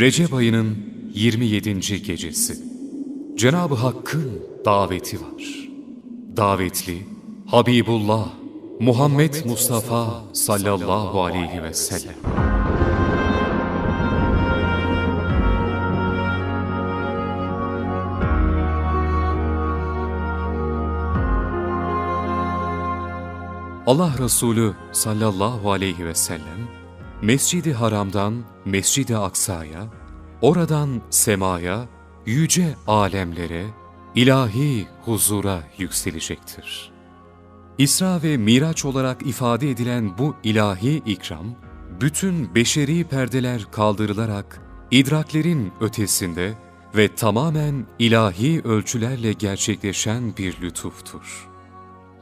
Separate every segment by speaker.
Speaker 1: Recep ayının 27. gecesi. Cenab-ı Hakk'ın daveti var. Davetli Habibullah Muhammed Mustafa sallallahu aleyhi ve sellem. Allah Resulü sallallahu aleyhi ve sellem Mescidi Haram'dan Mescidi Aksa'ya, oradan semaya, yüce alemlere, ilahi huzura yükselecektir. İsra ve Miraç olarak ifade edilen bu ilahi ikram, bütün beşeri perdeler kaldırılarak idraklerin ötesinde ve tamamen ilahi ölçülerle gerçekleşen bir lütuftur.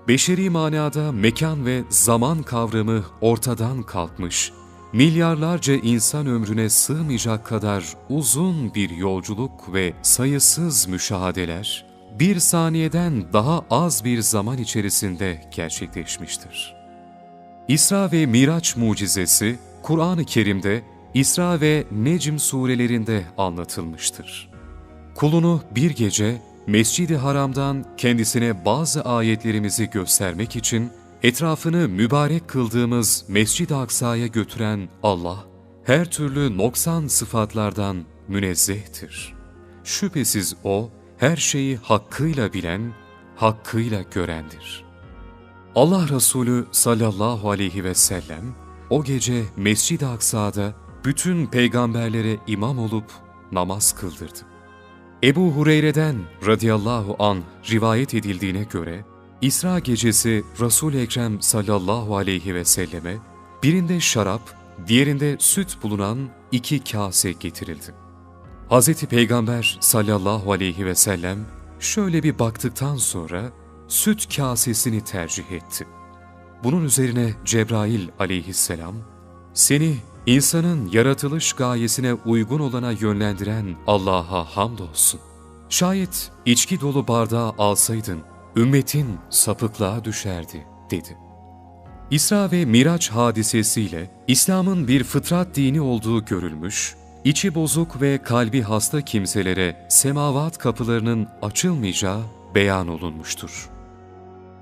Speaker 1: Beşeri manada mekan ve zaman kavramı ortadan kalkmış, milyarlarca insan ömrüne sığmayacak kadar uzun bir yolculuk ve sayısız müşahadeler, bir saniyeden daha az bir zaman içerisinde gerçekleşmiştir. İsra ve Miraç mucizesi, Kur'an-ı Kerim'de İsra ve Necm surelerinde anlatılmıştır. Kulunu bir gece Mescid-i Haram'dan kendisine bazı ayetlerimizi göstermek için etrafını mübarek kıldığımız Mescid-i Aksa'ya götüren Allah, her türlü noksan sıfatlardan münezzehtir. Şüphesiz O, her şeyi hakkıyla bilen, hakkıyla görendir. Allah Resulü sallallahu aleyhi ve sellem, o gece Mescid-i Aksa'da bütün peygamberlere imam olup namaz kıldırdı. Ebu Hureyre'den radıyallahu an rivayet edildiğine göre, İsra gecesi Resul-i Ekrem sallallahu aleyhi ve selleme birinde şarap, diğerinde süt bulunan iki kase getirildi. Hz. Peygamber sallallahu aleyhi ve sellem şöyle bir baktıktan sonra süt kasesini tercih etti. Bunun üzerine Cebrail aleyhisselam, seni insanın yaratılış gayesine uygun olana yönlendiren Allah'a hamdolsun. Şayet içki dolu bardağı alsaydın, ümmetin sapıklığa düşerdi, dedi. İsra ve Miraç hadisesiyle İslam'ın bir fıtrat dini olduğu görülmüş, içi bozuk ve kalbi hasta kimselere semavat kapılarının açılmayacağı beyan olunmuştur.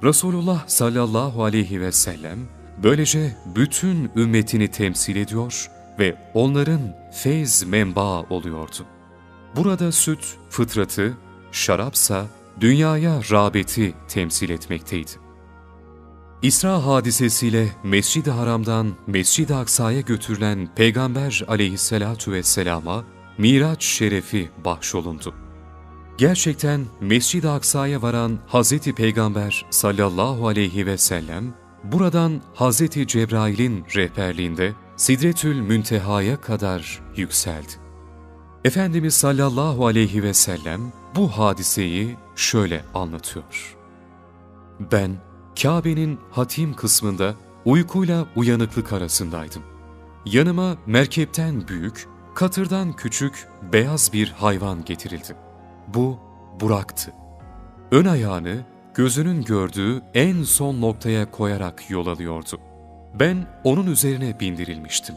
Speaker 1: Resulullah sallallahu aleyhi ve sellem böylece bütün ümmetini temsil ediyor ve onların feyz menba oluyordu. Burada süt fıtratı, şarapsa dünyaya rağbeti temsil etmekteydi. İsra hadisesiyle Mescid-i Haram'dan Mescid-i Aksa'ya götürülen Peygamber aleyhissalatu vesselama Miraç şerefi bahşolundu. Gerçekten Mescid-i Aksa'ya varan Hz. Peygamber sallallahu aleyhi ve sellem, buradan Hz. Cebrail'in rehberliğinde Sidretül Münteha'ya kadar yükseldi. Efendimiz sallallahu aleyhi ve sellem bu hadiseyi şöyle anlatıyor. Ben Kabe'nin hatim kısmında uykuyla uyanıklık arasındaydım. Yanıma merkepten büyük, katırdan küçük beyaz bir hayvan getirildi. Bu Burak'tı. Ön ayağını gözünün gördüğü en son noktaya koyarak yol alıyordu. Ben onun üzerine bindirilmiştim.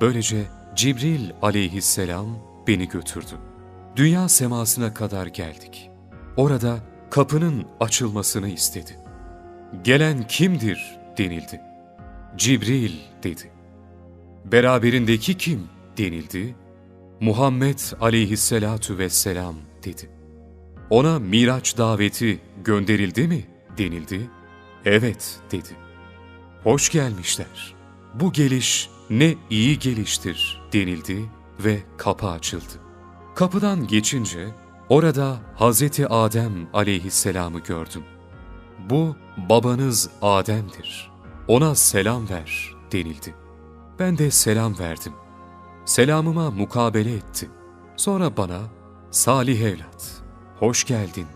Speaker 1: Böylece Cibril aleyhisselam beni götürdü. Dünya semasına kadar geldik. Orada kapının açılmasını istedi. Gelen kimdir denildi. Cibril dedi. Beraberindeki kim denildi. Muhammed aleyhisselatu vesselam dedi. Ona Miraç daveti gönderildi mi denildi. Evet dedi. Hoş gelmişler. Bu geliş ne iyi geliştir denildi ve kapı açıldı. Kapıdan geçince orada Hazreti Adem aleyhisselamı gördüm. Bu babanız Adem'dir. Ona selam ver denildi. Ben de selam verdim. Selamıma mukabele etti. Sonra bana Salih evlat, hoş geldin.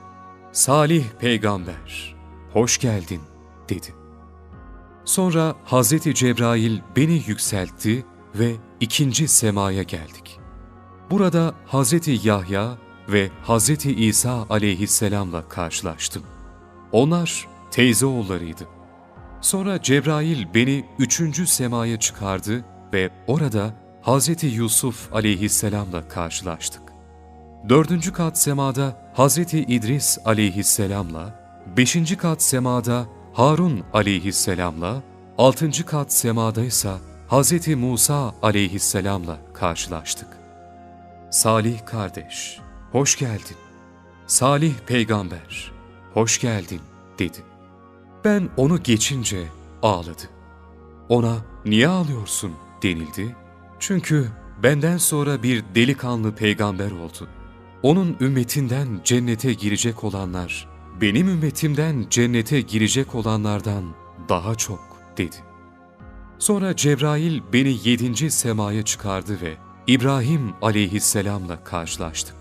Speaker 1: Salih peygamber, hoş geldin dedi. Sonra Hazreti Cebrail beni yükseltti ve ikinci semaya geldik. Burada Hazreti Yahya ve Hazreti İsa aleyhisselamla karşılaştım. Onlar teyze oğullarıydı. Sonra Cebrail beni üçüncü semaya çıkardı ve orada Hazreti Yusuf aleyhisselamla karşılaştık. Dördüncü kat semada Hazreti İdris aleyhisselamla, beşinci kat semada Harun aleyhisselamla, altıncı kat semada ise Hazreti Musa aleyhisselamla karşılaştık. Salih kardeş, hoş geldin. Salih peygamber, hoş geldin dedi. Ben onu geçince ağladı. Ona niye ağlıyorsun denildi. Çünkü benden sonra bir delikanlı peygamber oldu. Onun ümmetinden cennete girecek olanlar, benim ümmetimden cennete girecek olanlardan daha çok dedi. Sonra Cebrail beni yedinci semaya çıkardı ve İbrahim aleyhisselamla karşılaştık.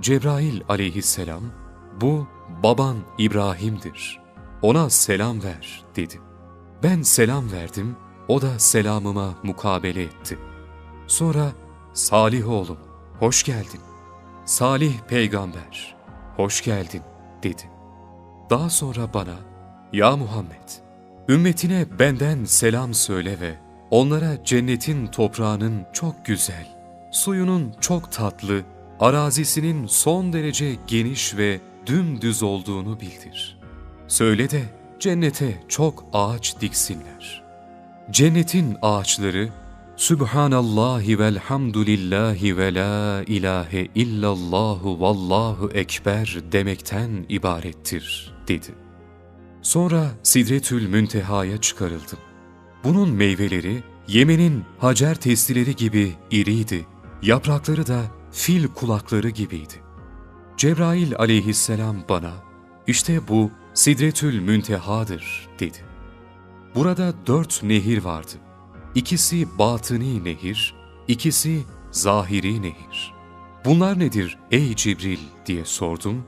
Speaker 1: Cebrail aleyhisselam, bu baban İbrahim'dir. Ona selam ver dedi. Ben selam verdim, o da selamıma mukabele etti. Sonra Salih oğlum, hoş geldin. Salih peygamber, hoş geldin dedi. Daha sonra bana, ya Muhammed, ümmetine benden selam söyle ve onlara cennetin toprağının çok güzel, suyunun çok tatlı, arazisinin son derece geniş ve dümdüz olduğunu bildir. Söyle de cennete çok ağaç diksinler. Cennetin ağaçları Subhanallahi velhamdülillahi ve la ilahe illallahu vallahu ekber demekten ibarettir dedi. Sonra Sidretül Münteha'ya çıkarıldım. Bunun meyveleri Yemen'in hacer testileri gibi iriydi, yaprakları da fil kulakları gibiydi. Cebrail aleyhisselam bana, işte bu Sidretül Münteha'dır dedi. Burada dört nehir vardı. İkisi batıni nehir, ikisi zahiri nehir. Bunlar nedir ey Cibril diye sordum.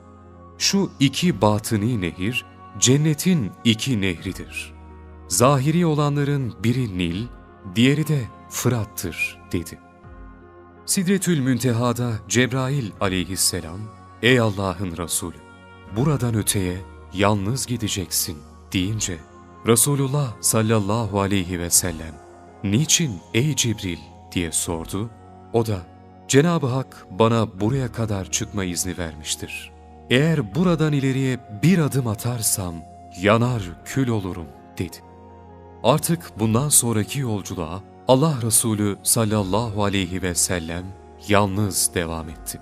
Speaker 1: Şu iki batıni nehir, cennetin iki nehridir. Zahiri olanların biri Nil, diğeri de Fırat'tır dedi. Sidretül Münteha'da Cebrail aleyhisselam, ey Allah'ın Resulü, buradan öteye yalnız gideceksin deyince, Resulullah sallallahu aleyhi ve sellem, niçin ey Cibril diye sordu. O da, Cenab-ı Hak bana buraya kadar çıkma izni vermiştir. Eğer buradan ileriye bir adım atarsam yanar kül olurum dedi. Artık bundan sonraki yolculuğa Allah Resulü sallallahu aleyhi ve sellem yalnız devam etti.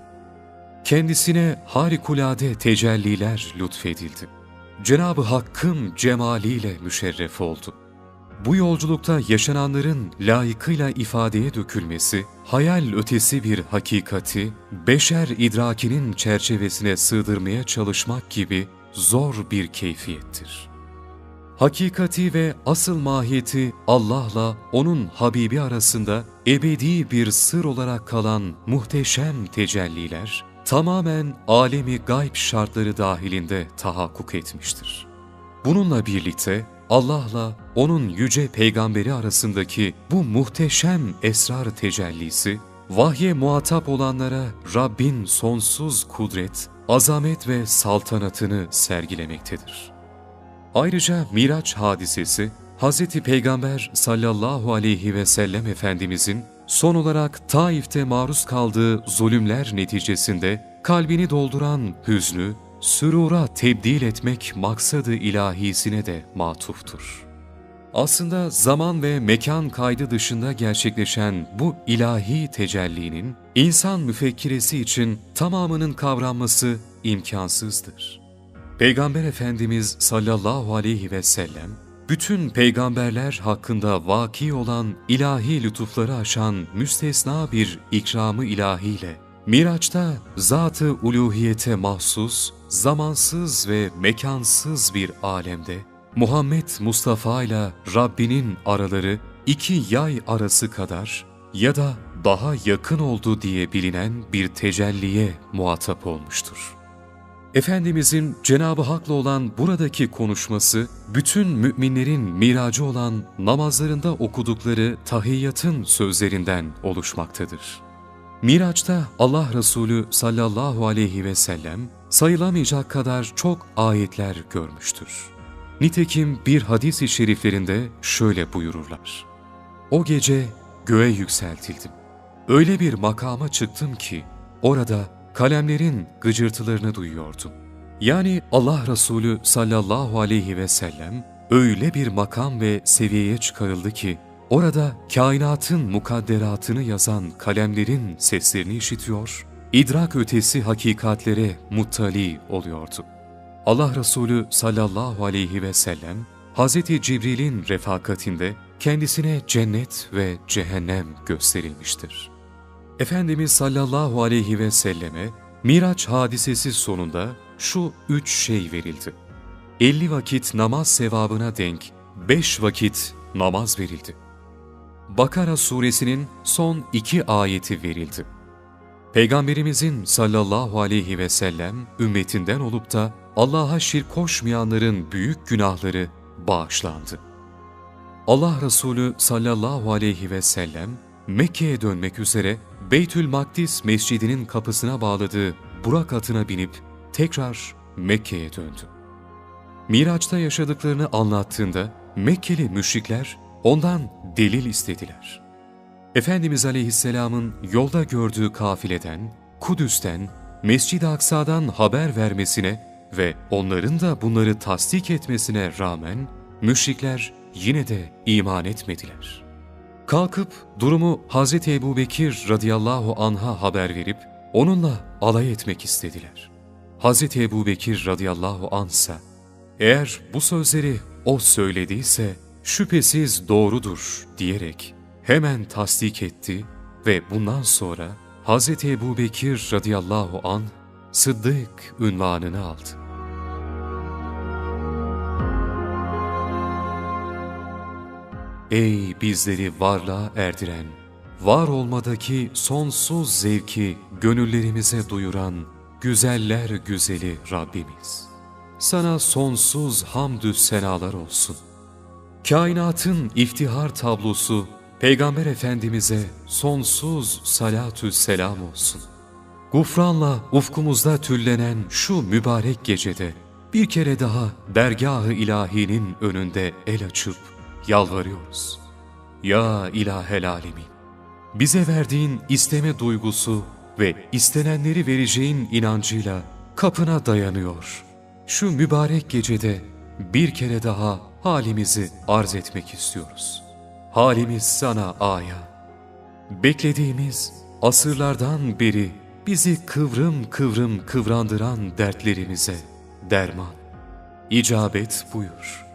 Speaker 1: Kendisine harikulade tecelliler lütfedildi. Cenab-ı Hakk'ın cemaliyle müşerref oldu. Bu yolculukta yaşananların layıkıyla ifadeye dökülmesi, hayal ötesi bir hakikati, beşer idrakinin çerçevesine sığdırmaya çalışmak gibi zor bir keyfiyettir. Hakikati ve asıl mahiyeti Allah'la O'nun Habibi arasında ebedi bir sır olarak kalan muhteşem tecelliler, tamamen alemi gayb şartları dahilinde tahakkuk etmiştir. Bununla birlikte Allah'la O'nun yüce peygamberi arasındaki bu muhteşem esrar tecellisi, vahye muhatap olanlara Rabbin sonsuz kudret, azamet ve saltanatını sergilemektedir. Ayrıca Miraç hadisesi, Hz. Peygamber sallallahu aleyhi ve sellem Efendimizin son olarak Taif'te maruz kaldığı zulümler neticesinde kalbini dolduran hüznü, sürura tebdil etmek maksadı ilahisine de matuftur. Aslında zaman ve mekan kaydı dışında gerçekleşen bu ilahi tecellinin insan müfekkiresi için tamamının kavranması imkansızdır. Peygamber Efendimiz sallallahu aleyhi ve sellem, bütün peygamberler hakkında vaki olan ilahi lütufları aşan müstesna bir ikramı ilahiyle, Miraç'ta zat-ı uluhiyete mahsus, zamansız ve mekansız bir alemde, Muhammed Mustafa ile Rabbinin araları iki yay arası kadar ya da daha yakın oldu diye bilinen bir tecelliye muhatap olmuştur. Efendimizin Cenab-ı Hak'la olan buradaki konuşması, bütün müminlerin miracı olan namazlarında okudukları tahiyyatın sözlerinden oluşmaktadır. Miraç'ta Allah Resulü sallallahu aleyhi ve sellem sayılamayacak kadar çok ayetler görmüştür. Nitekim bir hadis-i şeriflerinde şöyle buyururlar. O gece göğe yükseltildim. Öyle bir makama çıktım ki orada kalemlerin gıcırtılarını duyuyordum. Yani Allah Resulü sallallahu aleyhi ve sellem öyle bir makam ve seviyeye çıkarıldı ki orada kainatın mukadderatını yazan kalemlerin seslerini işitiyor, idrak ötesi hakikatlere muttali oluyordu. Allah Resulü sallallahu aleyhi ve sellem Hz. Cibril'in refakatinde kendisine cennet ve cehennem gösterilmiştir. Efendimiz sallallahu aleyhi ve selleme Miraç hadisesi sonunda şu üç şey verildi. 50 vakit namaz sevabına denk 5 vakit namaz verildi. Bakara suresinin son iki ayeti verildi. Peygamberimizin sallallahu aleyhi ve sellem ümmetinden olup da Allah'a şirk koşmayanların büyük günahları bağışlandı. Allah Resulü sallallahu aleyhi ve sellem Mekke'ye dönmek üzere Beytül Makdis mescidinin kapısına bağladığı Burak atına binip tekrar Mekke'ye döndü. Miraç'ta yaşadıklarını anlattığında Mekkeli müşrikler ondan delil istediler. Efendimiz Aleyhisselam'ın yolda gördüğü kafileden, Kudüs'ten, Mescid-i Aksa'dan haber vermesine ve onların da bunları tasdik etmesine rağmen müşrikler yine de iman etmediler. Kalkıp durumu Hz. Ebu Bekir radıyallahu anh'a haber verip onunla alay etmek istediler. Hz. Ebu Bekir radıyallahu anhsa, eğer bu sözleri o söylediyse şüphesiz doğrudur diyerek hemen tasdik etti ve bundan sonra Hz. Ebu Bekir radıyallahu an Sıddık ünvanını aldı. Ey bizleri varlığa erdiren, var olmadaki sonsuz zevki gönüllerimize duyuran güzeller güzeli Rabbimiz. Sana sonsuz hamdü senalar olsun. Kainatın iftihar tablosu Peygamber Efendimiz'e sonsuz salatü selam olsun. Gufranla ufkumuzda tüllenen şu mübarek gecede bir kere daha dergah-ı ilahinin önünde el açıp yalvarıyoruz. Ya ilahel alemin, bize verdiğin isteme duygusu ve istenenleri vereceğin inancıyla kapına dayanıyor. Şu mübarek gecede bir kere daha halimizi arz etmek istiyoruz. Halimiz sana aya. Beklediğimiz asırlardan beri bizi kıvrım kıvrım kıvrandıran dertlerimize derman. İcabet buyur.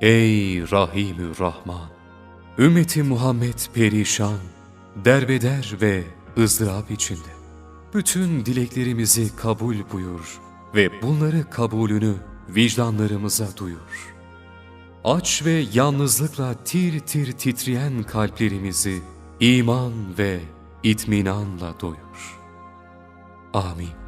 Speaker 1: Ey Rahimü Rahman! Ümmeti Muhammed perişan, derbeder ve ızdırap içinde. Bütün dileklerimizi kabul buyur ve bunları kabulünü vicdanlarımıza duyur. Aç ve yalnızlıkla tir tir titreyen kalplerimizi iman ve itminanla doyur. Amin.